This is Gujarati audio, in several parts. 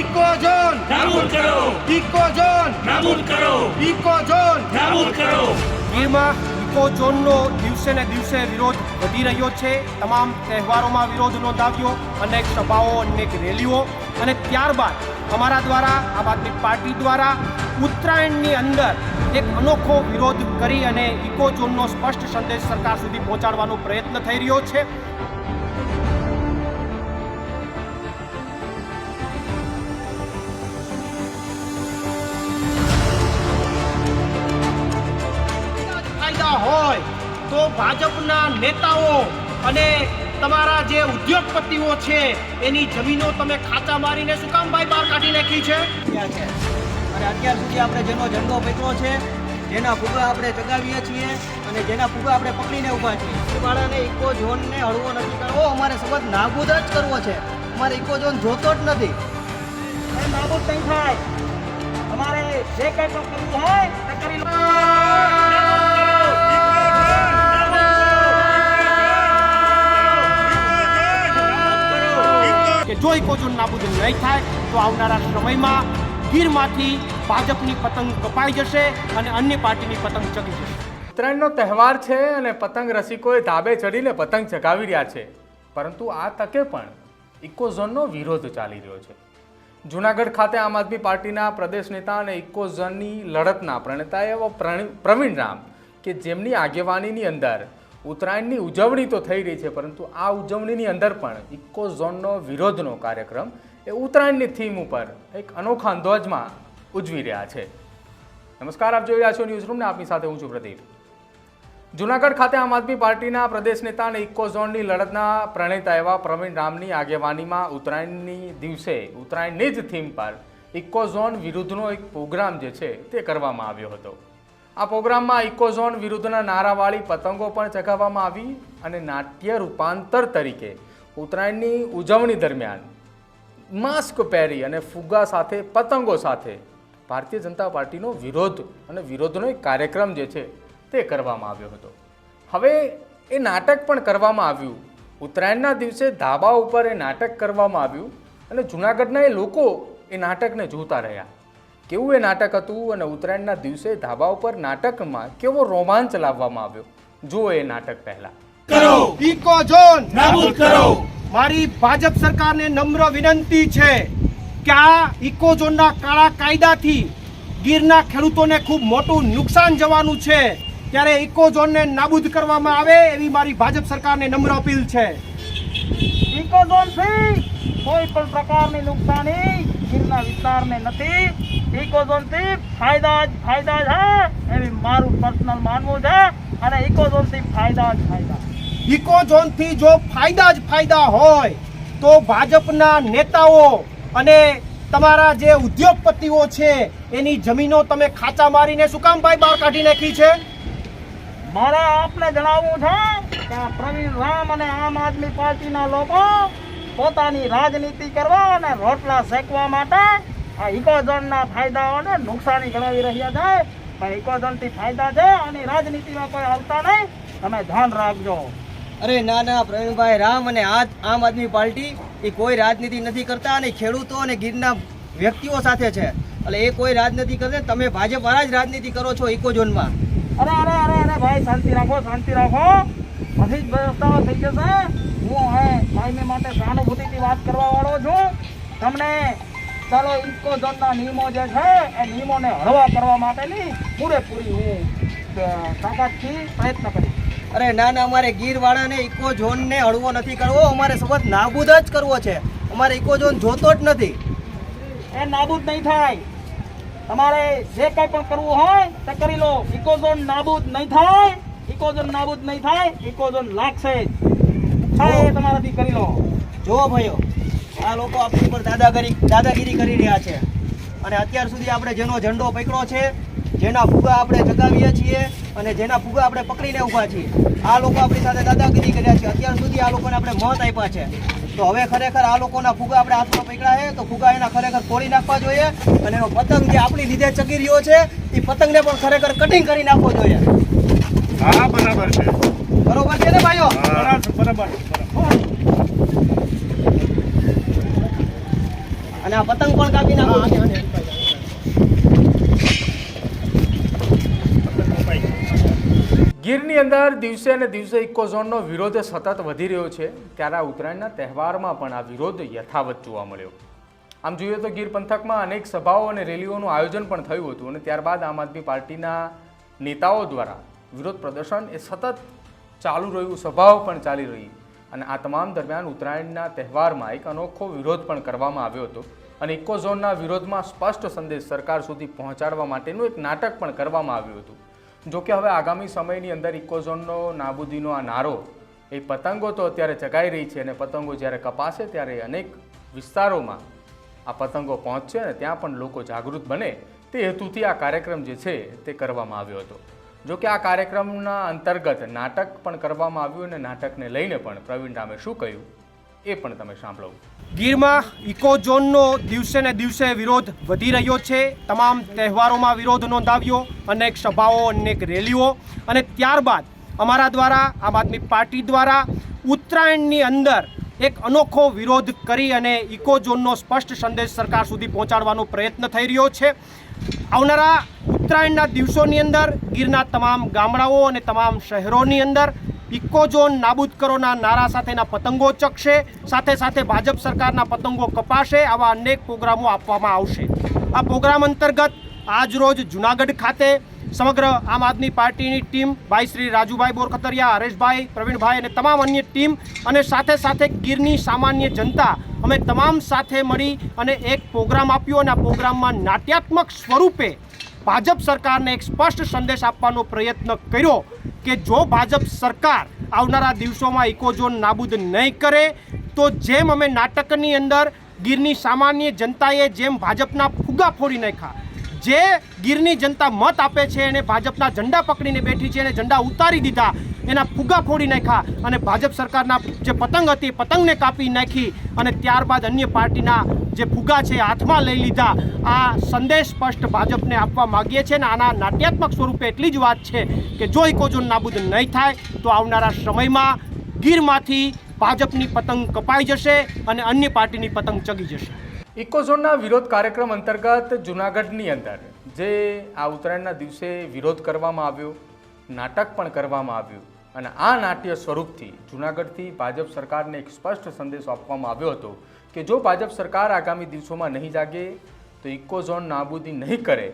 Eco zone. નાબૂદ કરો. Eco zone. નાબૂદ કરો. ગીરમાં ઇકો ઝોનનો દિવસે ને દિવસે વિરોધ વધી રહ્યો છે. તમામ તહેવારોમાં વિરોધ નોંધાવ્યો અનેક સભાઓ અનેક રેલીઓ. અને ત્યારબાદ અમારા દ્વારા આમ આદમી પાર્ટી દ્વારા ઉત્તરાયણની અંદર એક અનોખો વિરોધ કરી અને ઇકો ઝોનનો સ્પષ્ટ સંદેશ સરકાર સુધી પહોંચાડવાનો પ્રયત્ન થઈ રહ્યો છે. તો ભાજપના નેતાઓ અને તમારા જે ઉદ્યોગપતિઓ છે એની જમીનો તમે ખાતા મારીને શું કામ ભાઈ બહાર કાઢી નાખી છે? અને અત્યાર સુધી આપણે જેનો ઝંડો પકડ્યો છે જેના ફૂગા આપણે ચગાવીએ છીએ અને જેના ફૂગા આપણે પકડીને ઊભા છીએ. વાળાને ઇકો ઝોનને હળવો નથી કરવો અમારે સબંધ નાબૂદ જ કરવો છે. અમારે ઇકો ઝોન જોતો જ નથી. એ નાબૂદ નહીં થાય. અમારે જે કંઈ પણ કરવું હોય તે કરી જો ઝોન નાબૂદ નહીં થાય, તો આવનારા સમયમાં ગીરમાંથી ભાજપની પતંગ કપાઈ જશે અને અન્ય પાર્ટીની પતંગ ચગી જશે. ઉત્તરાયણનો તહેવાર છે અને પતંગ રસિકોએ ધાબે ચડીને પતંગ ચગાવી રહ્યા છે. પરંતુ આ તકે પણ ઇકોઝોનનો વિરોધ ચાલી રહ્યો છે. જુનાગઢ ખાતે આમ આદમી પાર્ટીના પ્રદેશ નેતા અને ઇકોઝોનની લડતના પ્રણેતા એવા પ્રવીણ રામ કે જેમની આગેવાનીની અંદર ઉત્તરાયણની ઉજવણી તો થઈ રહી છે, પરંતુ આ ઉજવણીની અંદર પણ ઇકોઝોનનો વિરોધનો કાર્યક્રમ એ ઉત્તરાયણની થીમ ઉપર એક અનોખા અંદાજમાં ઉજવી રહ્યા છે. નમસ્કાર, આપ જોઈ રહ્યા છો ન્યૂઝ રૂમને. આપની સાથે હું છું પ્રદીપ. જુનાગઢ ખાતે આમ આદમી પાર્ટીના પ્રદેશ નેતા અને ઇકો ઝોનની લડતના પ્રણેતા એવા પ્રવીણ રામની આગેવાનીમાં ઉત્તરાયણની દિવસે ઉત્તરાયણની જ થીમ પર ઇકો ઝોન વિરુદ્ધનો એક પ્રોગ્રામ જે છે તે કરવામાં આવ્યો હતો. આ પ્રોગ્રામમાં ઇકોઝોન વિરુદ્ધના નારાવાળી પતંગો પણ ચગાવવામાં આવી અને નાટ્ય રૂપાંતર તરીકે ઉત્તરાયણની ઉજવણી દરમિયાન માસ્ક પહેરી અને ફુગ્ગા સાથે, પતંગો સાથે ભારતીય જનતા પાર્ટીનો વિરોધ અને વિરોધનો એક કાર્યક્રમ જે છે તે કરવામાં આવ્યો હતો. હવે એ નાટક પણ કરવામાં આવ્યું. ઉત્તરાયણના દિવસે ધાબા ઉપર એ નાટક કરવામાં આવ્યું અને જૂનાગઢના એ લોકો એ નાટકને જોતા રહ્યા. કેવું એ નાટક હતું અને ઉત્તરાયણના દિવસે ધાબા ઉપર નાટકમાં કેવો રોમાંચ લાવવામાં આવ્યો? જુઓ એ નાટક પહેલા. કરો. Eco zone. નાબૂદ કરો. મારી ભાજપ સરકારને નમ્ર વિનંતી છે કે આ ઇકો ઝોનના કાળા કાયદાથી ગીરના ખેડૂતોને ખૂબ મોટું નુકસાન જવાનું છે. ત્યારે ઇકો ઝોનને નાબૂદ કરવામાં આવે એવી મારી ભાજપ સરકારને નમ્ર અપીલ છે. ઇકો ઝોનથી કોઈ પણ પ્રકારની નુકસાની ગીરના વિસ્તારને નથી. ઇકો ઝોનથી ફાયદા જ ફાયદા છે એવી મારું પર્સનલ માનવું છે અને ઇકોઝોનથી ફાયદા જ ફાયદા. ઇકોઝોનથી જો ફાયદા જ ફાયદા હોય તો ભાજપના નેતાઓ અને તમારા જે ઉદ્યોગપતિઓ છે એની જમીનો તમે ખાચા મારીને શું કામ ભાઈ બહાર કાઢી નાખી છે? મારે આપને જણાવવું છે કે પ્રવીણ રામ અને આમ આદમી પાર્ટીના લોકો પોતાની રાજનીતિ કરવા અને રોટલા શેકવા માટે આ ઇકોઝોનના ફાયદાઓને નુકસાની ગણાવી રહ્યા છે. પણ ઇકોઝોનથી ફાયદા છે અને રાજનીતિમાં કોઈ આવતા નહીં. તમે ધ્યાન રાખજો. અરે ના ના પ્રવીણભાઈ રામ અને આજ આમ આદમી પાર્ટી એ કોઈ રાજનીતિ નથી કરતા અને ખેડૂતો અને ગીરના વ્યક્તિઓ સાથે છે. એટલે એ કોઈ રાજનીતિ કરશે તમે ભાજપ વાળા જ રાજનીતિ કરો છો ઇકોઝોનમાં અરે અરે અરે અરે ભાઈ શાંતિ રાખો શાંતિ રાખો. બધી જ વ્યવસ્થાઓ થઈ જશે. હું હવે કાયમી માટે સહાનુભૂતિથી વાત કરવા વાળો છું. તમને ચાલો ઇકો ઝોનના નિયમો જે છે એ નિયમોને હળવા કરવા માટેની પૂરેપૂરી હું તાકાતથી પ્રયત્ન કરીશ. અરે ના ના અમારે ગીર વાળાને ઇકો ઝોનને હળવો નથી કરવો અમારે સબંધ નાબૂદ જ કરવો છે. અમારે ઇકો ઝોન જોતો જ નથી. એ નાબૂદ નહીં થાય. તમારે જે કંઈ પણ કરવું હોય તે કરી લો. ઇકોઝોન નાબૂદ નહીં થાય. ઇકોઝોન નાબૂદ નહીં થાય. ઇકોઝોન લાગશે જ. થાય એ તમારાથી કરી લો. જો ભાઈઓ. આ લોકો આપણી ઉપર દાદાગીરી દાદાગીરી કરી રહ્યા છે. અને અત્યાર સુધી આપણે જેનો ઝંડો પકડ્યો છે જેના ફુગા આપણે ચગાવીએ છીએ અને જેના ફુગા આપણે પકડીને ઊભા છીએ આ લોકો આપણી સાથે દાદાગીરી કર્યા છે. અત્યાર સુધી આ લોકોને આપણે મત આપ્યા છે. તો હવે ખરેખર આ લોકોના ફુગા આપણે હાથમાં પકડ્યા છે તો ફુગા એના ખરેખર તોડી નાખવા જોઈએ અને એનો પતંગ જે આપણી લીધે ચગી રહ્યો છે એ પતંગને પણ ખરેખર કટિંગ કરી નાખવો જોઈએ. હા બરાબર છે. બરોબર છે ને ભાઈઓ? બરાબર અને આ પતંગ પણ કાપી નાખો ગીરની અંદર દિવસે અને દિવસે ઇકોઝોનનો વિરોધ સતત વધી રહ્યો છે, ત્યારે આ ઉત્તરાયણના તહેવારમાં પણ આ વિરોધ યથાવત જોવા મળ્યો. આમ જોઈએ તો ગીર પંથકમાં અનેક સભાઓ અને રેલીઓનું આયોજન પણ થયું હતું અને ત્યારબાદ આમ આદમી પાર્ટીના નેતાઓ દ્વારા વિરોધ પ્રદર્શન એ સતત ચાલુ રહ્યું, સભાઓ પણ ચાલી રહી. અને આ તમામ દરમિયાન ઉત્તરાયણના તહેવારમાં એક અનોખો વિરોધ પણ કરવામાં આવ્યો હતો અને ઇકોઝોનના વિરોધમાં સ્પષ્ટ સંદેશ સરકાર સુધી પહોંચાડવા માટેનું એક નાટક પણ કરવામાં આવ્યું હતું. જોકે હવે આગામી સમયની અંદર ઇકોઝોનનો નાબૂદીનો આ નારો એ પતંગો તો અત્યારે ચગાઈ રહી છે અને પતંગો જ્યારે કપાશે ત્યારે અનેક વિસ્તારોમાં આ પતંગો પહોંચશે અને ત્યાં પણ લોકો જાગૃત બને તે હેતુથી આ કાર્યક્રમ જે છે તે કરવામાં આવ્યો હતો. જો કે આ કાર્યક્રમના અંતર્ગત નાટક પણ કરવામાં આવ્યું અને નાટકને લઈને પણ પ્રવીણ રામે શું કહ્યું એ પણ તમે સાંભળો. ગીરમાં ઇકો ઝોનનો દિવસે ને દિવસે વિરોધ વધી રહ્યો છે. તમામ તહેવારોમાં વિરોધ નોંધાવ્યો અનેક સભાઓ અનેક રેલીઓ. અને ત્યારબાદ અમારા દ્વારા, આમ આદમી પાર્ટી દ્વારા ઉત્તરાયણની અંદર એક અનોખો વિરોધ કરી અને ઇકો ઝોનનો સ્પષ્ટ સંદેશ સરકાર સુધી પહોંચાડવાનો પ્રયત્ન થઈ રહ્યો છે. આવનારા ઉત્તરાયણના દિવસોની અંદર, ગીરના તમામ ગામડાઓ અને તમામ શહેરોની અંદર ઇકો ઝોન નાબૂદ કરોના નારા સાથેના પતંગો ચકશે, સાથે સાથે ભાજપ સરકારના પતંગો કપાશે, આવા અનેક પ્રોગ્રામો આપવામાં આવશે. આ પ્રોગ્રામ અંતર્ગત આજ રોજ જુનાગઢ ખાતે સમગ્ર આમ આદમી પાર્ટીની ટીમ, ભાઈ શ્રી રાજુભાઈ બોરખતરિયા, હરેશભાઈ, પ્રવીણભાઈ અને તમામ અન્ય ટીમ અને સાથે સાથે ગીરની સામાન્ય જનતા, અમે તમામ સાથે મળી અને એક પ્રોગ્રામ આપ્યો અને આ પ્રોગ્રામમાં નાટ્યાત્મક સ્વરૂપે ભાજપ સરકારને એક સ્પષ્ટ સંદેશ આપવાનો પ્રયત્ન કર્યો કે જો ભાજપ સરકાર આવનારા દિવસોમાં ઇકોઝોન નાબૂદ નહીં કરે, તો જેમ અમે નાટકની અંદર ગીરની સામાન્ય જનતાએ જેમ ભાજપના ફુગા ફોડી નાખ્યા જે ગીરની જનતા મત આપે છે એને ભાજપના ઝંડા પકડીને બેઠી છે એને ઝંડા ઉતારી દીધા, એના ફુગા ફોડી નાખ્યા અને ભાજપ સરકારના જે પતંગ હતી પતંગને કાપી નાખી અને ત્યારબાદ અન્ય પાર્ટીના જે ફુગા છે હાથમાં લઈ લીધા. આ સંદેશ સ્પષ્ટ ભાજપને આપવા માગીએ છીએ અને આના નાટ્યાત્મક સ્વરૂપે એટલી જ વાત છે કે જો ઇકોજોન નાબૂદ નહીં થાય, તો આવનારા સમયમાં ગીરમાંથી ભાજપની પતંગ કપાઈ જશે અને અન્ય પાર્ટીની પતંગ ચગી જશે. ઇકોઝોનના વિરોધ કાર્યક્રમ અંતર્ગત જુનાગઢની અંદર, જે આ ઉત્તરાયણના દિવસે વિરોધ કરવામાં આવ્યો, નાટક પણ કરવામાં આવ્યું, અને આ નાટ્ય સ્વરૂપથી જુનાગઢથી ભાજપ સરકારને એક સ્પષ્ટ સંદેશો આપવામાં આવ્યો હતો કે જો ભાજપ સરકાર આગામી દિવસોમાં નહીં જાગે, તો ઇકોઝોન નાબૂદી નહીં કરે,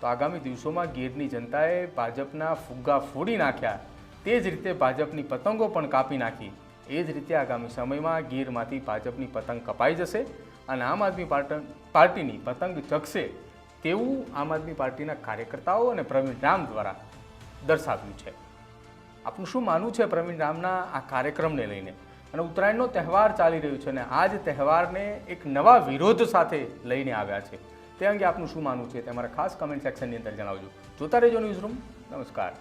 તો આગામી દિવસોમાં ગીરની જનતાએ ભાજપના ફુગ્ગા ફોડી નાખ્યા, તે જ રીતે ભાજપની પતંગો પણ કાપી નાખી. એ જ રીતે આગામી સમયમાં ગીરમાંથી ભાજપની પતંગ કપાઈ જશે અને આમ આદમી પાર્ટ- પાર્ટીની પતંગ ચગશે તેવું આમ આદમી પાર્ટીના કાર્યકર્તાઓ અને પ્રવીણ રામ દ્વારા દર્શાવ્યું છે. આપનું શું માનવું છે પ્રવીણ રામના આ કાર્યક્રમને લઈને? અને ઉત્તરાયણનો તહેવાર ચાલી રહ્યો છે અને આ જ તહેવારને એક નવા વિરોધ સાથે લઈને આવ્યા છે. તે અંગે આપનું શું માનવું છે તે અમારા ખાસ કમેન્ટ સેક્શનની અંદર જણાવજો. જોતા રહેજો ન્યૂઝ રૂમ નમસ્કાર.